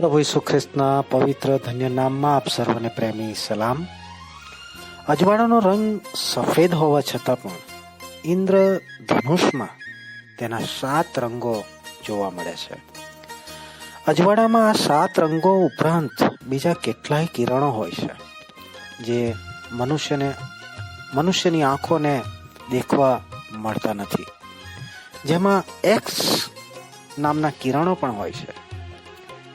પ્રભુ ઈસુ ખ્રિસ્તના પવિત્ર ધન્ય નામમાં આપ સર્વને પ્રેમી, સલામ. અજવાળાનો રંગ સફેદ હોવા છતાં પણ ઇન્દ્ર ધનુષમાં તેના સાત રંગો જોવા મળે છે. અજવાળામાં આ સાત રંગો ઉપરાંત બીજા કેટલાય કિરણો હોય છે, જે મનુષ્યને, મનુષ્યની આંખોને દેખવા મળતા નથી. જેમાં એક્સ નામના કિરણો પણ હોય છે.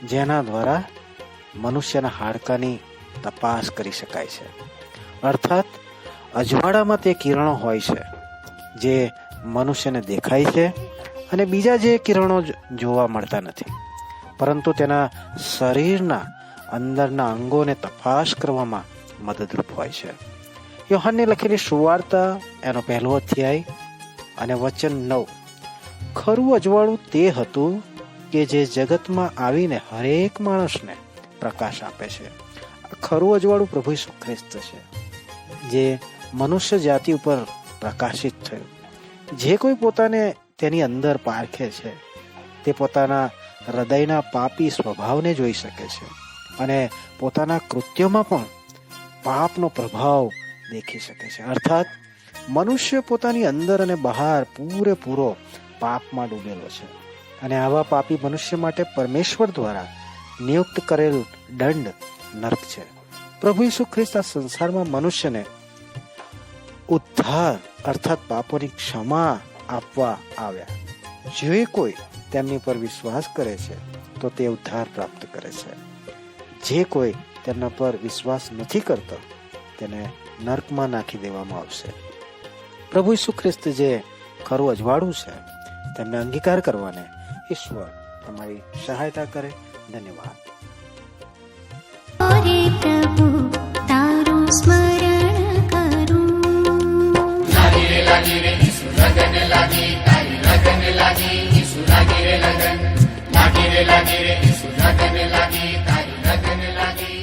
જેના દ્વારા મનુષ્યના હાડકાની તપાસ કરી શકાય છે. અર્થાત, અજવાળામાં તે કિરણો હોય છે, જે મનુષ્યને દેખાય છે અને બીજા જે કિરણો જોવા મળતા નથી. પરંતુ તેના શરીરના અંદરના અંગોને તપાસ કરવામાં મદદરૂપ હોય છે. યોહાનને લખેલી સુવાર્તા, એનો પહેલો અધ્યાય અને વચન નવ. ખરું અજવાળું તે હતું કે જે જગતમાં આવીને હરેક માણસને પ્રકાશ આપે છે. ખરું અજવાળું પ્રભુ ઈસુ ખ્રિસ્ત છે, જે મનુષ્ય જાતિ ઉપર પ્રકાશિત થયું. જે કોઈ પોતાને તેની અંદર પારખે છે, તે પોતાના હૃદયના પાપી સ્વભાવને જોઈ શકે છે અને પોતાના કૃત્યોમાં પણ પાપનો પ્રભાવ દેખી શકે છે. અર્થાત, મનુષ્ય પોતાની અંદર અને બહાર પૂરેપૂરો પાપમાં ડૂબેલો છે. અને આવા પાપી મનુષ્ય માટે પરમેશ્વર દ્વારા નિયુક્ત કરેલ દંડ નર્ક છે. પ્રભુ ઈસુ ખ્રિસ્ત આ સંસારમાં મનુષ્યને ઉદ્ધાર અર્થાત પાપોની ક્ષમા આપવા આવ્યા. જે કોઈ તેમની પર વિશ્વાસ કરે છે, તો તે ઉદ્ધાર પ્રાપ્ત કરે છે. જે કોઈ તેમના પર વિશ્વાસ નથી કરતો, તેને નર્કમાં નાખી દેવામાં આવશે. પ્રભુ ઈસુ ખ્રિસ્ત જે ખરું અજવાળું છે, તેમને અંગીકાર કરવાને ईश्वर हमारी सहायता करे। धन्यवाद। प्रभु तारू स्मरण करूँ। लागी लागी लगन। लागी तारी लगन